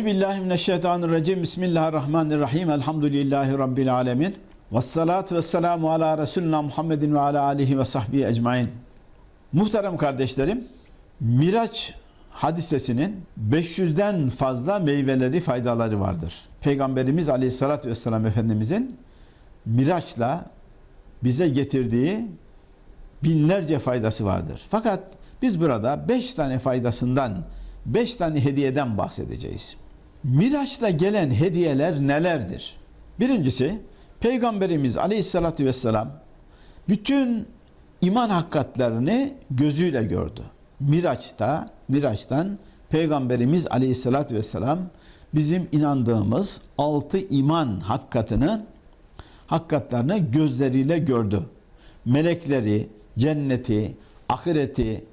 Euzu billahi mineşşeytanirracim. Bismillahirrahmanirrahim. Elhamdülillahi rabbil alamin. Ves salatu vesselamu ala Resulina Muhammedin ve ala alihi ve sahbihi ecmaîn. Muhterem kardeşlerim, Miraç hadisesinin 500'den fazla meyveleri, faydaları vardır. Peygamberimiz Aleyhisselatü Vesselam Efendimizin Miraç'la bize getirdiği binlerce faydası vardır. Fakat biz burada 5 tane faydasından, 5 tane hediyeden bahsedeceğiz. Miraç'la gelen hediyeler nelerdir? Birincisi, Peygamberimiz Aleyhisselatü Vesselam bütün iman hakikatlerini gözüyle gördü. Miraç'ta, Miraç'tan Peygamberimiz Aleyhisselatü Vesselam bizim inandığımız altı iman hakikatını hakikatlerini gözleriyle gördü. Melekleri, cenneti, ahireti,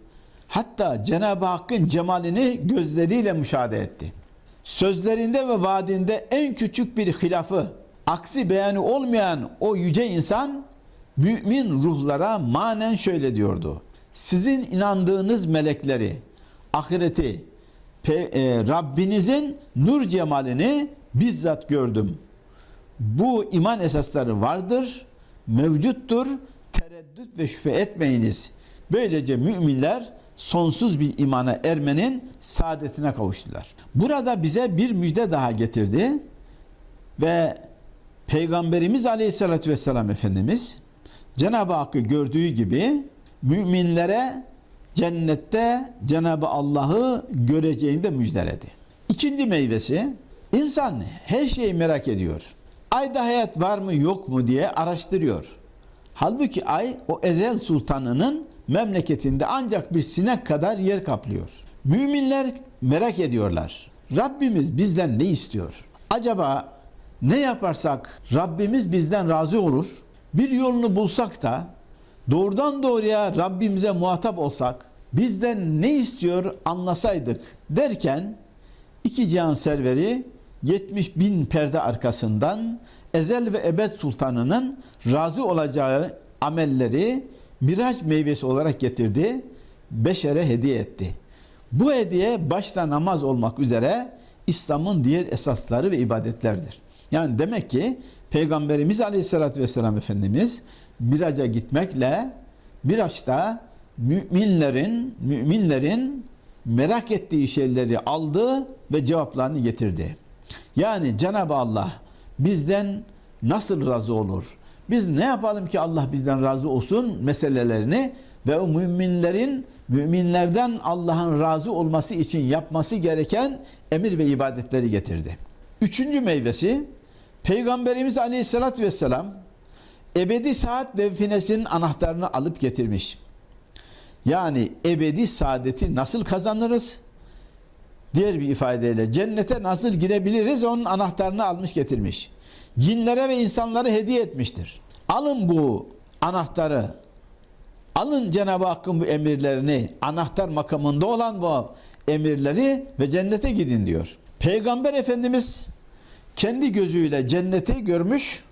hatta Cenab-ı Hakk'ın cemalini gözleriyle müşahede etti. Sözlerinde ve vaadinde en küçük bir hilafı, aksi beyanı olmayan o yüce insan mümin ruhlara manen şöyle diyordu. Sizin inandığınız melekleri, ahireti, e, Rabbinizin nur cemalini bizzat gördüm. Bu iman esasları vardır, mevcuttur. Tereddüt ve şüphe etmeyiniz. Böylece müminler sonsuz bir imana ermenin saadetine kavuştular. Burada bize bir müjde daha getirdi ve Peygamberimiz Aleyhisselatü Vesselam Efendimiz Cenab-ı Hakk'ı gördüğü gibi müminlere cennette Cenab-ı Allah'ı göreceğini de müjdeledi. İkinci meyvesi insan her şeyi merak ediyor. Ayda hayat var mı yok mu diye araştırıyor. Halbuki ay o ezel sultanının memleketinde ancak bir sinek kadar yer kaplıyor. Müminler merak ediyorlar. Rabbimiz bizden ne istiyor? Acaba ne yaparsak Rabbimiz bizden razı olur? Bir yolunu bulsak da doğrudan doğruya Rabbimize muhatap olsak, bizden ne istiyor anlasaydık derken iki cihan serveri 70 bin perde arkasından ezel ve ebed sultanının razı olacağı amelleri miraç meyvesi olarak getirdi, beşere hediye etti. Bu hediye başta namaz olmak üzere İslam'ın diğer esasları ve ibadetlerdir. Yani demek ki Peygamberimiz Aleyhisselatü Vesselam Efendimiz miraca gitmekle Miraç'ta müminlerin müminlerin merak ettiği şeyleri aldı ve cevaplarını getirdi. Yani Cenab-ı Allah bizden nasıl razı olur? Biz ne yapalım ki Allah bizden razı olsun meselelerini ve o müminlerin müminlerden Allah'ın razı olması için yapması gereken emir ve ibadetleri getirdi. Üçüncü meyvesi Peygamberimiz Aleyhisselatü Vesselam ebedi saat definesinin anahtarını alıp getirmiş. Yani ebedi saadeti nasıl kazanırız? Diğer bir ifadeyle cennete nasıl girebiliriz onun anahtarını almış getirmiş. Cinlere ve insanlara hediye etmiştir. Alın bu anahtarı. Alın Cenab-ı Hakk'ın bu emirlerini, anahtar makamında olan bu emirleri ve cennete gidin diyor. Peygamber Efendimiz kendi gözüyle cenneti görmüş,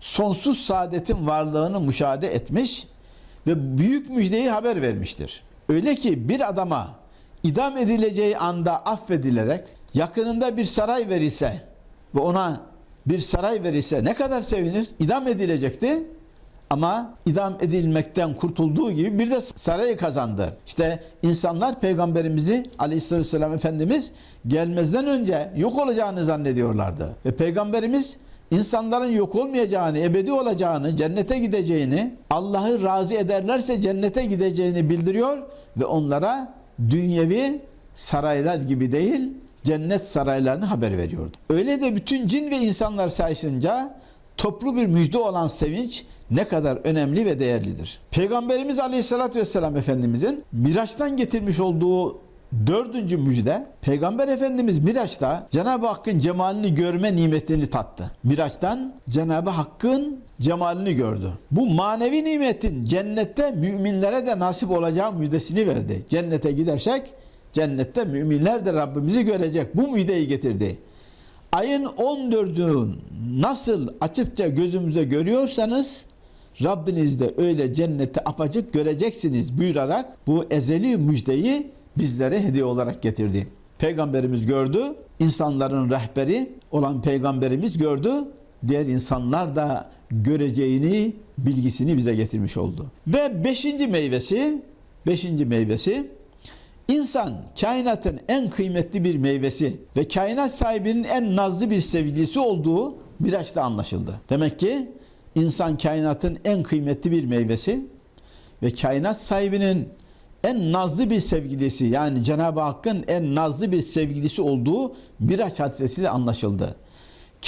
sonsuz saadetin varlığını müşahede etmiş ve büyük müjdeyi haber vermiştir. Öyle ki bir adama idam edileceği anda affedilerek yakınında bir saray verilse ve ona bir saray verilse ne kadar sevinir? İdam edilecekti ama idam edilmekten kurtulduğu gibi bir de sarayı kazandı. İşte insanlar peygamberimizi aleyhissalatü vesselam Efendimiz gelmezden önce yok olacağını zannediyorlardı. Ve peygamberimiz insanların yok olmayacağını, ebedi olacağını, cennete gideceğini, Allah'ı razı ederlerse cennete gideceğini bildiriyor ve onlara dünyevi saraylar gibi değil, cennet saraylarını haber veriyordu. Öyle de bütün cin ve insanlar sayesinde toplu bir müjde olan sevinç ne kadar önemli ve değerlidir. Peygamberimiz Aleyhisselatü Vesselam Efendimizin Miraç'tan getirmiş olduğu dördüncü müjde Peygamber Efendimiz Miraç'ta Cenab-ı Hakk'ın cemalini görme nimetini tattı. Miraç'tan Cenab-ı Hakk'ın cemalini gördü. Bu manevi nimetin cennette müminlere de nasip olacağı müjdesini verdi. Cennete gidersek cennette müminler de Rabbimizi görecek. Bu müjdeyi getirdi. Ayın 14'ü nasıl açıkça gözümüze görüyorsanız Rabbiniz de öyle cennette apacık göreceksiniz buyurarak bu ezeli müjdeyi bizlere hediye olarak getirdi. Peygamberimiz gördü insanların rehberi olan peygamberimiz gördü. Diğer insanlar da göreceğini bilgisini bize getirmiş oldu. Ve beşinci meyvesi, beşinci meyvesi İnsan kainatın en kıymetli bir meyvesi ve kainat sahibinin en nazlı bir sevgilisi olduğu Miraç'ta anlaşıldı. Demek ki insan kainatın en kıymetli bir meyvesi ve kainat sahibinin en nazlı bir sevgilisi yani Cenab-ı Hakk'ın en nazlı bir sevgilisi olduğu Miraç hadisesiyle anlaşıldı.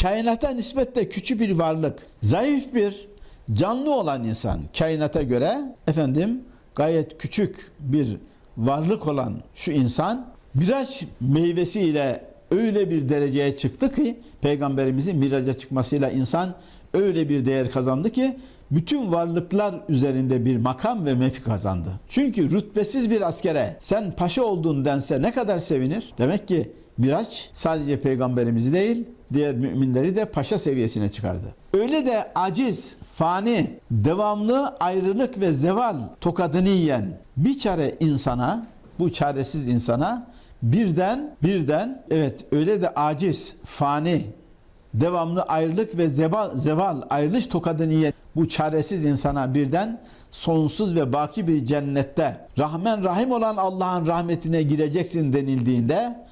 Kainata nispetle küçük bir varlık, zayıf bir canlı olan insan kainata göre efendim gayet küçük bir varlık olan şu insan Miraç meyvesiyle öyle bir dereceye çıktı ki peygamberimizin miraca çıkmasıyla insan öyle bir değer kazandı ki bütün varlıklar üzerinde bir makam ve mevki kazandı. Çünkü rütbesiz bir askere sen paşa oldun dense ne kadar sevinir? Demek ki Miraç sadece peygamberimizi değil diğer müminleri de paşa seviyesine çıkardı. Öyle de aciz, fani, devamlı ayrılık ve zeval tokadını yiyen bir çare insana, bu çaresiz insana birden birden evet öyle de aciz, fani, devamlı ayrılık ve zeval, zeval ayrılış tokadını yiyen bu çaresiz insana birden sonsuz ve baki bir cennette Rahmen Rahim olan Allah'ın rahmetine gireceksin denildiğinde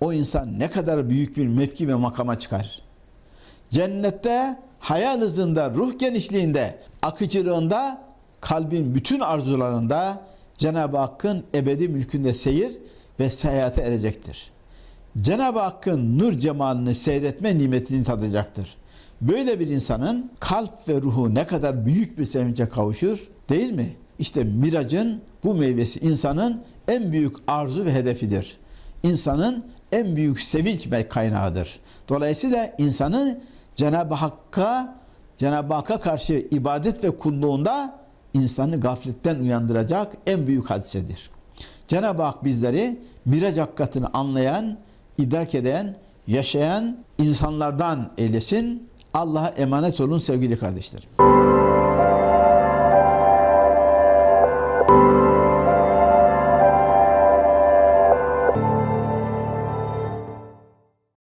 o insan ne kadar büyük bir mevki ve makama çıkar. Cennette hayal hızında, ruh genişliğinde, akıcılığında, kalbin bütün arzularında Cenab-ı Hakk'ın ebedi mülkünde seyir ve seyahate erecektir. Cenab-ı Hakk'ın nur cemalini seyretme nimetini tadacaktır. Böyle bir insanın kalp ve ruhu ne kadar büyük bir sevince kavuşur değil mi? İşte miracın bu meyvesi insanın en büyük arzu ve hedefidir. İnsanın en büyük sevinç kaynağıdır. Dolayısıyla insanı Cenab-ı Hakk'a Cenab-ı Hakk'a karşı ibadet ve kulluğunda insanı gafletten uyandıracak en büyük hadisedir. Cenab-ı Hak bizleri miraç hakikatini anlayan, idrak eden, yaşayan insanlardan eylesin. Allah'a emanet olun sevgili kardeşlerim.